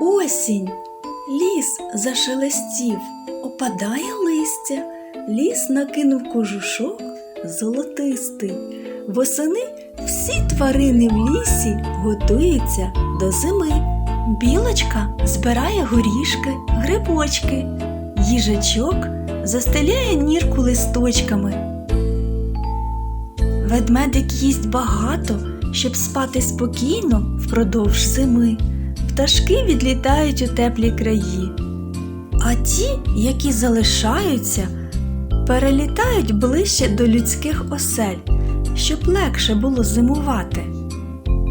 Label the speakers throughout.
Speaker 1: Осінь. Ліс зашелестів, опадає листя, ліс накинув кожушок золотистий. Восени всі тварини в лісі готуються до зими. Білочка збирає горішки, грибочки, їжачок застеляє нірку листочками. Ведмедик їсть багато, щоб спати спокійно впродовж зими. Пташки відлітають у теплі краї. А ті, які залишаються, перелітають ближче до людських осель, щоб легше було зимувати.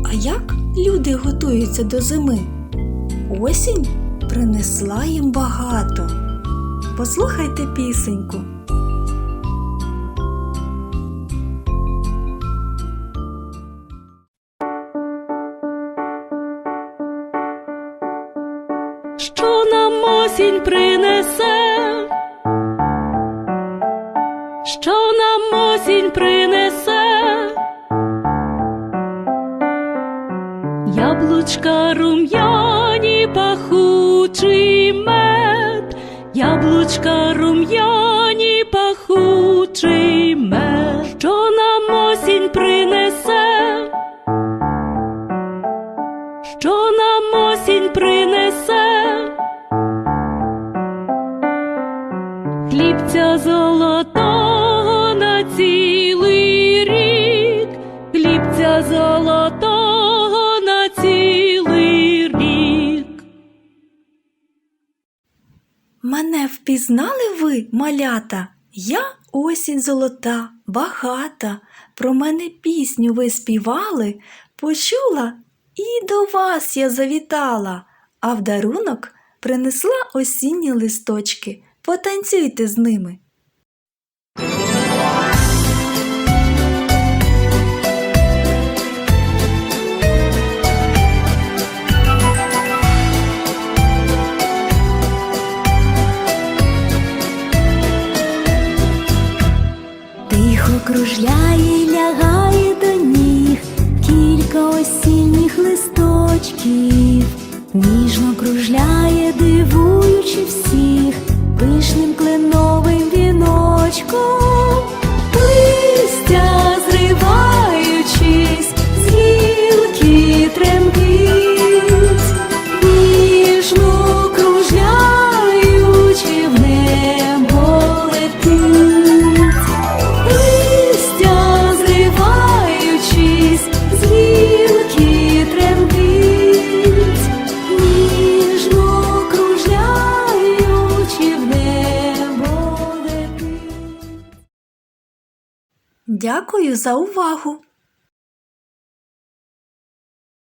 Speaker 1: А як люди готуються до зими? Осінь принесла їм багато. Послухайте пісеньку.
Speaker 2: Що нам осінь принесе, що нам осінь принесе, яблучка рум'яні пахучий мед, яблучка рум'яні пахучий мед, що нам осінь принесе, що нам осінь принесе. Хлібця золотого на цілий рік, хлібця золотого на цілий рік.
Speaker 1: Мене впізнали ви, малята? Я осінь золота, багата. Про мене пісню ви співали, почула і до вас я завітала, а в дарунок принесла осінні листочки. Потанцюйте з ними.
Speaker 3: Тихо кружляє, й лягає до ніг кілька осінніх листочків, ніжно кружляє, дивуючи всіх
Speaker 1: Дякую за увагу!